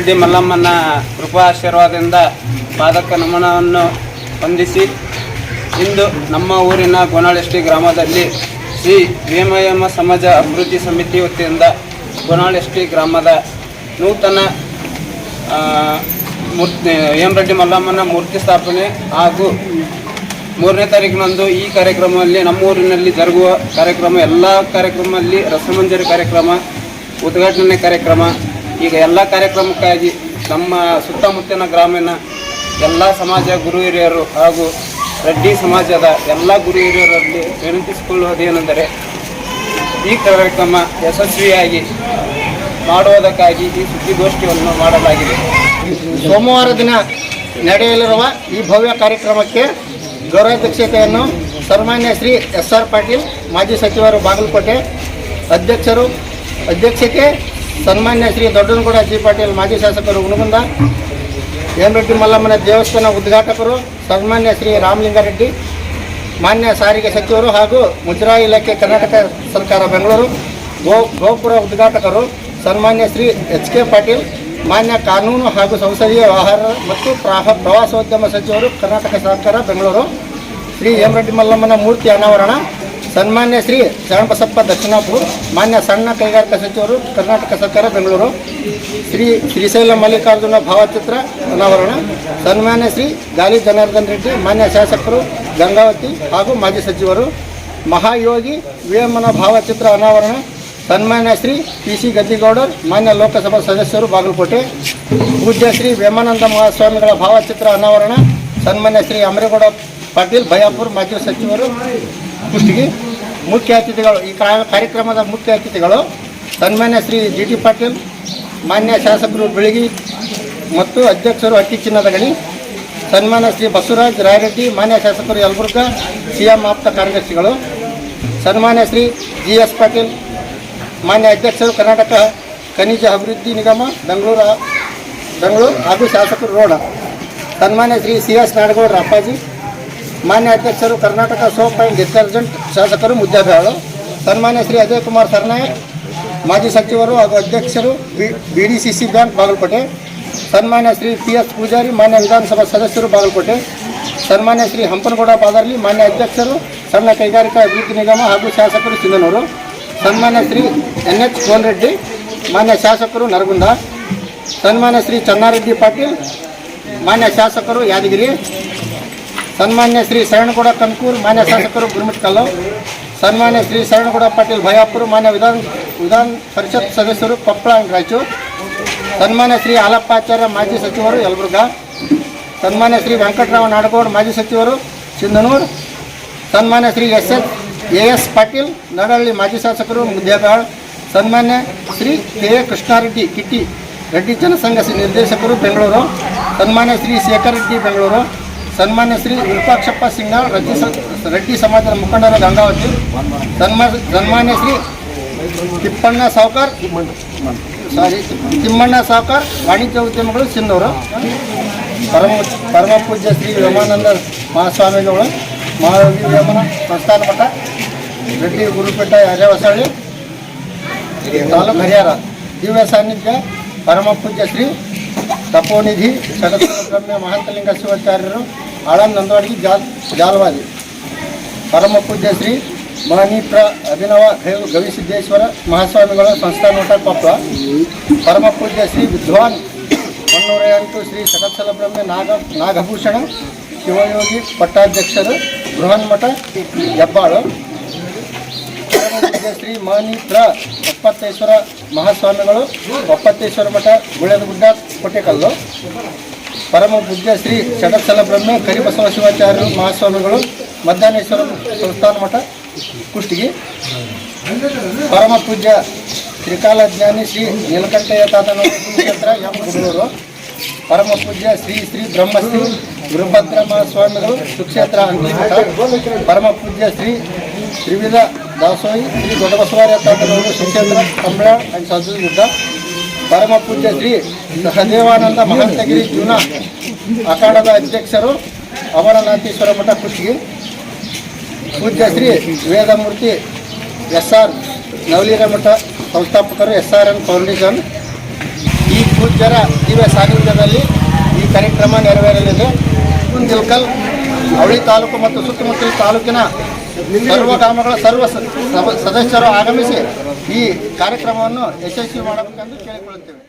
ಹೇಮರೆಡ್ಡಿ ಮಲ್ಲಮ್ಮನ ಕೃಪಾ ಆಶೀರ್ವಾದದಿಂದ ಪಾದಕ ನಮನವನ್ನು ಹೊಂದಿಸಿ ಇಂದು ನಮ್ಮ ಊರಿನ ಗೋನಾಳೆಷ್ಟಿ ಗ್ರಾಮದಲ್ಲಿ ಶ್ರೀ ವೇಮಯಮ ಸಮಾಜ ಅಭಿವೃದ್ಧಿ ಸಮಿತಿ ವತಿಯಿಂದ ಗೋನಾಳೆಷ್ಟಿ ಗ್ರಾಮದ ನೂತನ ಮೂರ್ತಿ ಹೇಮರೆಡ್ಡಿ ಮಲ್ಲಮ್ಮನ ಮೂರ್ತಿ ಸ್ಥಾಪನೆ ಹಾಗೂ ಮೂರನೇ ತಾರೀಕಿನಂದು ಈ ಕಾರ್ಯಕ್ರಮದಲ್ಲಿ ನಮ್ಮ ಊರಿನಲ್ಲಿ ಜರುಗುವ ಕಾರ್ಯಕ್ರಮ, ಎಲ್ಲ ಕಾರ್ಯಕ್ರಮದಲ್ಲಿ ರಸಮಂಜರಿ ಕಾರ್ಯಕ್ರಮ, ಉದ್ಘಾಟನೆ ಕಾರ್ಯಕ್ರಮ ಈಗ ಎಲ್ಲ ಕಾರ್ಯಕ್ರಮಕ್ಕಾಗಿ ನಮ್ಮ ಸುತ್ತಮುತ್ತಲಿನ ಗ್ರಾಮೀಣ ಎಲ್ಲ ಸಮಾಜ ಗುರು ಹಿರಿಯರು ಹಾಗೂ ರೆಡ್ಡಿ ಸಮಾಜದ ಎಲ್ಲ ಗುರು ಹಿರಿಯರಲ್ಲಿ ವಿನಂತಿಸಿಕೊಳ್ಳುವುದೇನೆಂದರೆ ಈ ಕಾರ್ಯಕ್ರಮ ಯಶಸ್ವಿಯಾಗಿ ಮಾಡುವುದಕ್ಕಾಗಿ ಈ ಸುದ್ದಿಗೋಷ್ಠಿಯನ್ನು ಮಾಡಲಾಗಿದೆ. ಸೋಮವಾರ ದಿನ ನಡೆಯಲಿರುವ ಈ ಭವ್ಯ ಕಾರ್ಯಕ್ರಮಕ್ಕೆ ಗೌರವಾಧ್ಯಕ್ಷತೆಯನ್ನು ಸನ್ಮಾನ್ಯ ಶ್ರೀ ಎಸ್ ಆರ್ ಪಾಟೀಲ್, ಮಾಜಿ ಸಚಿವರು ಬಾಗಲಕೋಟೆ ಅಧ್ಯಕ್ಷರು, ಅಧ್ಯಕ್ಷತೆ ಸನ್ಮಾನ್ಯ ಶ್ರೀ ದೊಡ್ಡನಗೌಡ ಜಿ ಪಾಟೀಲ್ ಮಾಜಿ ಶಾಸಕರು ಹುಣಗುಂದ, ಹೇಮರೆಡ್ಡಿ ಮಲ್ಲಮ್ಮನ ದೇವಸ್ಥಾನ ಉದ್ಘಾಟಕರು, ಸನ್ಮಾನ್ಯ ಶ್ರೀ ರಾಮಲಿಂಗಾರೆಡ್ಡಿ, ಮಾನ್ಯ ಸಾರಿಗೆ ಸಚಿವರು ಹಾಗೂ ಮುಜರಾಯಿ ಇಲಾಖೆ ಕರ್ನಾಟಕ ಸರ್ಕಾರ ಬೆಂಗಳೂರು, ಗೋ ಗೋಪುರ ಉದ್ಘಾಟಕರು, ಸನ್ಮಾನ್ಯ ಶ್ರೀ ಎಚ್ ಕೆ ಪಾಟೀಲ್, ಮಾನ್ಯ ಕಾನೂನು ಹಾಗೂ ಸಂಸದೀಯ ವ್ಯವಹಾರ ಮತ್ತು ಪ್ರವಾಸೋದ್ಯಮ ಸಚಿವರು ಕರ್ನಾಟಕ ಸರ್ಕಾರ ಬೆಂಗಳೂರು, ಶ್ರೀ ಹೇಮರೆಡ್ಡಿ ಮಲ್ಲಮ್ಮನ ಮೂರ್ತಿ ಅನಾವರಣ ಸನ್ಮಾನ್ಯ ಶ್ರೀ ಶರಣಬಸಪ್ಪ ದಕ್ಷಿಣಾಪುರ, ಮಾನ್ಯ ಸಣ್ಣ ಕೈಗಾರಿಕಾ ಸಚಿವರು, ಕರ್ನಾಟಕ ಸರ್ಕಾರ, ಬೆಂಗಳೂರು. ಶ್ರೀ ಶ್ರೀಶೈಲ ಮಲ್ಲಿಕಾರ್ಜುನ ಭಾವಚಿತ್ರ ಅನಾವರಣ. ಸನ್ಮಾನ್ಯ ಶ್ರೀ ಗಾಲಿ ಜನಾರ್ದನ್ ರೆಡ್ಡಿ, ಮಾನ್ಯ ಶಾಸಕರು ಗಂಗಾವತಿ ಹಾಗೂ ಮಾಜಿ ಸಚಿವರು. ಮಹಾಯೋಗಿ ವೇಮನ ಭಾವಚಿತ್ರ ಅನಾವರಣ. ಸನ್ಮಾನ್ಯ ಶ್ರೀ ಪಿ ಸಿ ಗದ್ದಿಗೌಡರ್, ಮಾನ್ಯ ಲೋಕಸಭಾ ಸದಸ್ಯರು ಬಾಗಲಕೋಟೆ. ಪೂಜ್ಯ ಶ್ರೀ ವೇಮಾನಂದ ಮಹಾಸ್ವಾಮಿಗಳ ಭಾವಚಿತ್ರ ಅನಾವರಣ. ಸನ್ಮಾನ್ಯ ಶ್ರೀ ಅಮರೇಗೌಡ ಪಾಟೀಲ್, ಭಯಾಪುರ್ ಮಾಜಿ ಸಚಿವರು. ಕುಷ್ಟಗಿ ಮುಖ್ಯ ಅತಿಥಿಗಳು, ಈ ಕಾರ್ಯಕ್ರಮದ ಮುಖ್ಯ ಅತಿಥಿಗಳು ಸನ್ಮಾನ್ಯ ಶ್ರೀ ಜಿ ಟಿ ಪಾಟೀಲ್, ಮಾನ್ಯ ಶಾಸಕರು ಬೆಳಗಿ ಮತ್ತು ಅಧ್ಯಕ್ಷರು ಅಕ್ಕಿ ಚಿನ್ನದ ಗಣಿ, ಸನ್ಮಾನ್ಯ ಶ್ರೀ ಬಸವರಾಜ್ ರಾಯರೆಡ್ಡಿ, ಮಾನ್ಯ ಶಾಸಕರು ಯಲಬುರ್ಗಾ, ಸಿಎಂ ಆಪ್ತ ಕಾರ್ಯದರ್ಶಿಗಳು, ಸನ್ಮಾನ್ಯ ಶ್ರೀ ಜಿ ಎಸ್ ಪಾಟೀಲ್, ಮಾನ್ಯ ಅಧ್ಯಕ್ಷರು ಕರ್ನಾಟಕ ಖನಿಜ ಅಭಿವೃದ್ಧಿ ನಿಗಮ, ಬೆಂಗಳೂರು ಬೆಂಗಳೂರು ಹಾಗೂ ಶಾಸಕರು ರೋಡ ಸನ್ಮಾನ್ಯ ಶ್ರೀ ಸಿ ಎಸ್ ನಾಡಗೌಡರ ಅಪ್ಪಾಜಿ ಮಾನ್ಯ ಅಧ್ಯಕ್ಷರು, ಕರ್ನಾಟಕ ಸೋಪ್ ಆ್ಯಂಡ್ ಡಿಟರ್ಜೆಂಟ್ ಶಾಸಕರು ಮುದ್ದೆಬೇಳು ಸನ್ಮಾನ್ಯ ಶ್ರೀ ಅಜಯ್ ಕುಮಾರ್ ಸರ್ನಾಯಕ್, ಮಾಜಿ ಸಚಿವರು ಹಾಗೂ ಅಧ್ಯಕ್ಷರು B D C C bank Bagalkote, ಸನ್ಮಾನ್ಯ ಶ್ರೀ ಪಿ ಎಸ್ ಪೂಜಾರಿ, ಮಾನ್ಯ ವಿಧಾನಸಭಾ ಸದಸ್ಯರು ಬಾಗಲಕೋಟೆ, ಸನ್ಮಾನ್ಯ ಶ್ರೀ ಹಂಪನಗೌಡ ಪಾದರ್ಲಿ ಮಾನ್ಯ ಅಧ್ಯಕ್ಷರು, ಸಣ್ಣ ಕೈಗಾರಿಕಾ ಅಭಿವೃದ್ಧಿ ನಿಗಮ ಹಾಗೂ ಶಾಸಕರು ಸಿಂಧನೂರು ಸನ್ಮಾನ್ಯ ಶ್ರೀ ಎನ್ ಎಚ್ ರೆಡ್ಡಿ ಮಾನ್ಯ ಶಾಸಕರು ನರಗುಂದ, ಸನ್ಮಾನ್ಯ ಶ್ರೀ ಚನ್ನಾರೆಡ್ಡಿ ಪಾಟೀಲ್, ಮಾನ್ಯ ಶಾಸಕರು ಯಾದಗಿರಿ ಸನ್ಮಾನ್ಯ ಶ್ರೀ ಶರಣಗೌಡ ಕನ್ಕೂರ್, ಮಾನ್ಯ ಶಾಸಕರು ಗುರುಮಿಟ್ಕಲ್ಲು ಸನ್ಮಾನ್ಯ ಶ್ರೀ ಶರಣಗೌಡ ಪಾಟೀಲ್ ಭಯಾಪುರ, ಮಾನ್ಯ ವಿಧಾನ ವಿಧಾನ ಪರಿಷತ್ ಸದಸ್ಯರು ಕೊಪ್ಪಳ ರಾಯಚೂರು, ಸನ್ಮಾನ್ಯ ಶ್ರೀ ಹಾಲಪ್ಪಾಚಾರ್ಯ ಮಾಜಿ ಸಚಿವರು ಯಲಬುರ್ಗಾ, ಸನ್ಮಾನ್ಯ ಶ್ರೀ ವೆಂಕಟರಾವ್ ನಾಡಗೌಡ, ಮಾಜಿ ಸಚಿವರು ಸಿಂಧನೂರು ಸನ್ಮಾನ್ಯ Shri S S A S Patil, Nadahalli ಮಾಜಿ ಶಾಸಕರು ಮುದ್ದೇಬಾಳ್ ಸನ್ಮಾನ್ಯ ಶ್ರೀ ಕೆ ಎ ಕೃಷ್ಣಾರೆಡ್ಡಿ ಕಿಟ್ಟಿ ರೆಡ್ಡಿ ಜನಸಂಘ ನಿರ್ದೇಶಕರು ಬೆಂಗಳೂರು, ಸನ್ಮಾನ್ಯ ಶ್ರೀ ಶೇಖರ್ ರೆಡ್ಡಿ ಬೆಂಗಳೂರು ಸನ್ಮಾನ್ಯ ಶ್ರೀ ವಿರೂಪಾಕ್ಷಪ್ಪ ಸಿಂಗ್ನಾಳ್ ಸ- ರೆಡ್ಡಿ ಸಮಾಜದ ಮುಖಂಡರ ಗಂಗಾವತಿ, ಸನ್ಮಾ ಸನ್ಮಾನ್ಯ ಶ್ರೀ ತಿಪ್ಪಣ್ಣ ಸಾವ್ಕಾರ್, ಸಾರಿ, ತಿಮ್ಮಣ್ಣ ಸಾವ್ಕಾರ್, ವಾಣಿಜ್ಯ ಉದ್ಯಮಗಳು ಸಿಂಧೂರು, ಪರಮ ಪರಮ ಪೂಜ್ಯ ಶ್ರೀ ವ್ಯೋಮಾನಂದ ಮಹಾಸ್ವಾಮಿಗಳು ಮಹಾಯೋಗಿ ಯಮನ ಸಂಸ್ಥಾನ ಮಠ ರೆಡ್ಡಿ ಗುರುಪೇಟ ಯಾರ್ಯವಸಳ್ಳಿ ತಾಲೂಕು ಹರಿಹರ ದಿವ್ಯ ಸಾನ್ನಿಧ್ಯ ಪರಮ ಪೂಜ್ಯ ಶ್ರೀ ತಪೋನಿಧಿ ಸಡಸ್ರಮ್ಯ ಮಹಾಂತಲಿಂಗ ಶಿವಾಚಾರ್ಯರು ಆಳಂದ್ ನಂದವಾಡಿ ಜಾಲ್ ಜಾಲವಾದಿ ಪರಮ ಪೂಜ್ಯ ಶ್ರೀ ಮಹನೀಪ್ರ ಅಭಿನವ ಗವಿ ಗವಿಸಿದ್ದೇಶ್ವರ ಮಹಾಸ್ವಾಮಿಗಳ ಸಂಸ್ಥಾನ ಮಠ ಕೊಪ್ಪಳ ಪರಮ ಪೂಜ್ಯ ಶ್ರೀ ವಿದ್ವಾನ್ ಮುನ್ನೂರ ಎಂಟು ಶ್ರೀ ಸಕತ್ಸಲ ಬ್ರಹ್ಮ ನಾಗ ನಾಗಭೂಷಣ ಶಿವಯೋಗಿ ಪಟ್ಟಾಧ್ಯಕ್ಷರು ಬೃಹನ್ಮಠ ಹೆಬ್ಬಾಳು ಪರಮ ಪೂಜ್ಯ ಶ್ರೀ ಮಹನೀಪ್ರ ಒಪ್ಪತ್ತೇಶ್ವರ ಮಹಾಸ್ವಾಮಿಗಳು ಒಪ್ಪತ್ತೇಶ್ವರ ಮಠ ಗುಳದಗುಡ್ಡ ಕೋಟೆಕಲ್ಲು ಪರಮ ಪೂಜ್ಯ ಶ್ರೀ ಷಡಸ್ಥಲ ಬ್ರಹ್ಮ ಕರಿಬಸವ ಶಿವಾಚಾರ್ಯರು ಮಹಾಸ್ವಾಮಿಗಳು ಮಧ್ಯಾಹ್ನೇಶ್ವರ ಸಂಸ್ಥಾನ ಮಠ ಕುಷ್ಟಗಿ ಪರಮ ಪೂಜ್ಯ ತ್ರಿಕಾಲ ಜ್ಞಾನಿ ಶ್ರೀ ನೀಲಕಂಠಯ್ಯ ತಾತನ ಕ್ಷೇತ್ರ ಎಂ ಗುಡೂರು ಪರಮ ಪೂಜ್ಯ ಶ್ರೀ ಶ್ರೀ ಬ್ರಹ್ಮಶ್ರೀ ಗುರುಭದ್ರ ಮಹಾಸ್ವಾಮಿಗಳು ಸುಕ್ಷೇತ್ರ ಅಂಕಿಮಠ ಪರಮ ಪೂಜ್ಯ ಶ್ರೀ ತ್ರಿವಿಧ ದಾಸೋಹಿ ಶ್ರೀ ದೊಡ್ಡಬಸವಾರ್ಯ ತಾತನವರು ಸುಕ್ಷೇತ್ರ ಕಂಬಳ ಅಂಡ್ ಸದ್ದು ಯುದ್ಧ ಪರಮ ಪೂಜ್ಯ ಶ್ರೀ ಸಹದೇವಾನಂದ ಮಹಂತಗಿರಿ ಜೂನ ಅಖಾಡದ ಅಧ್ಯಕ್ಷರು ಅಮರನಾಥೇಶ್ವರ ಮಠ ಕುಷ್ಟಗಿ ಪೂಜ್ಯ ಶ್ರೀ ವೇದಮೂರ್ತಿ ಎಸ್ ಆರ್ ನವಲೀರ ಮಠ ಸಂಸ್ಥಾಪಕರು ಎಸ್ ಆರ್ ಎನ್ ಫೌಂಡೇಶನ್. ಈ ಪೂಜ್ಯರ ದಿವ್ಯ ಸಾನ್ನಿಧ್ಯದಲ್ಲಿ ಈ ಕಾರ್ಯಕ್ರಮ ನೆರವೇರಲಿದೆ. ಕುಂದಿಲ್ಕಲ್ ಅವಳಿ ತಾಲೂಕು ಮತ್ತು ಸುತ್ತಮುತ್ತಲ ತಾಲೂಕಿನ ಸರ್ವ ಗ್ರಾಮಗಳ ಸರ್ವ ಸದಸ್ಯರು ಆಗಮಿಸಿ ಈ ಕಾರ್ಯಕ್ರಮವನ್ನು ಯಶಸ್ವಿ ಮಾಡಬೇಕೆಂದು ಕೇಳಿಕೊಳ್ಳುತ್ತೇವೆ.